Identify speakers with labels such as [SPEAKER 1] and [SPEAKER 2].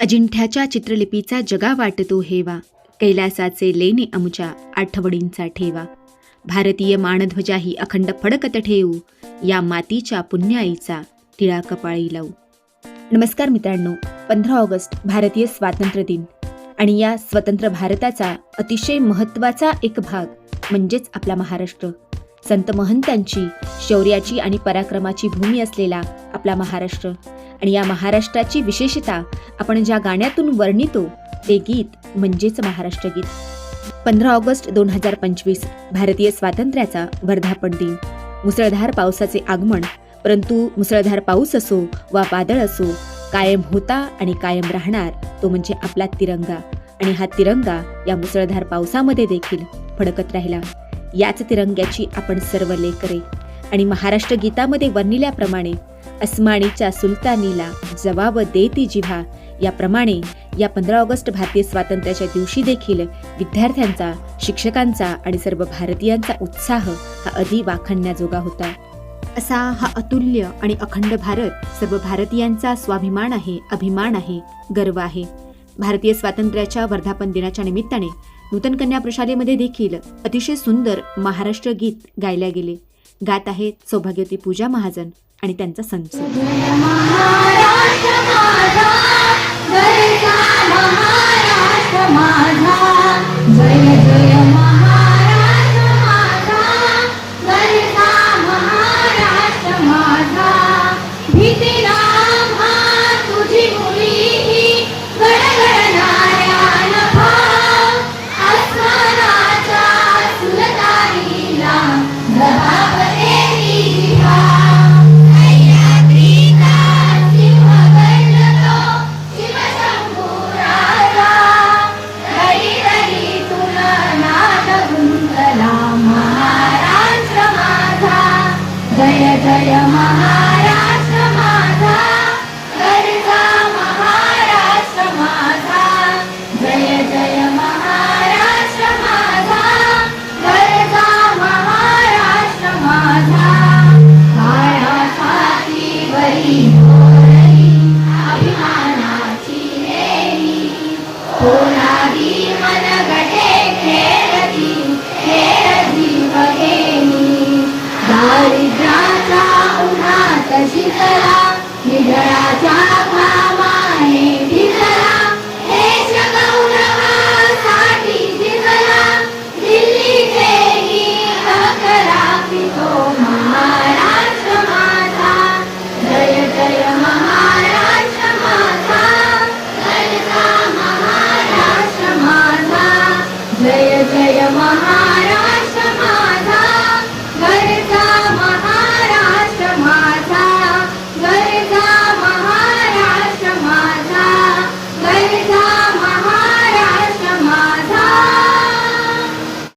[SPEAKER 1] अजिंठ्याच्या चित्रलिपीचा जगा वाटतो हेवा कैलासाचे लेणे अमुच्या आठवडींचा ठेवा. भारतीय मानध्वजा ही अखंड फडकत ठेवू या मातीच्या पुण्याईचा टिळा कपाळी लावू. नमस्कार मित्रांनो पंधरा ऑगस्ट भारतीय स्वातंत्र्य दिन. आणि या स्वतंत्र भारताचा अतिशय महत्त्वाचा एक भाग म्हणजेच आपला महाराष्ट्र. संत महंतांची शौर्याची आणि पराक्रमाची भूमी असलेला आपला महाराष्ट्र. आणि या महाराष्ट्राची विशेषता आपण ज्या गाण्यातून वर्णितो ते गीत म्हणजेच महाराष्ट्र गीत. पंधरा ऑगस्ट दोन हजार पंचवीस भारतीय स्वातंत्र्याचा वर्धापन दिन. मुसळधार पावसाचे आगमन परंतु मुसळधार पाऊस असो वा वादळ असो कायम होता आणि कायम राहणार तो म्हणजे आपला तिरंगा. आणि हा तिरंगा या मुसळधार पावसामध्ये देखील फडकत राहिला. याच तिरंग्याची आपण सर्व लेकरे आणि महाराष्ट्र गीतामध्ये वर्णिल्याप्रमाणे अस्मानीच्या सुलतानीला जवाब देती जिव्हा. याप्रमाणे या पंधरा ऑगस्ट भारतीय स्वातंत्र्याच्या दिवशी देखील विद्यार्थ्यांचा शिक्षकांचा आणि सर्व भारतीयांचा उत्साह हा अधि वाखणण्याजोगा होता. असा हा अतुल्य आणि अखंड भारत सर्व भारतीयांचा स्वाभिमान आहे अभिमान आहे गर्व आहे. भारतीय स्वातंत्र्याच्या वर्धापन दिनाच्या निमित्ताने नूतन कन्या प्रशालेमध्ये देखील अतिशय सुंदर महाराष्ट्र गीत गायले गेले. गात आहेत सौभाग्यवती पूजा महाजन. आणि त्यांचा संच.
[SPEAKER 2] कोणाही मनगटे खेळती खेळती बघेनी. उन्हात जयचा महाराष्ट्र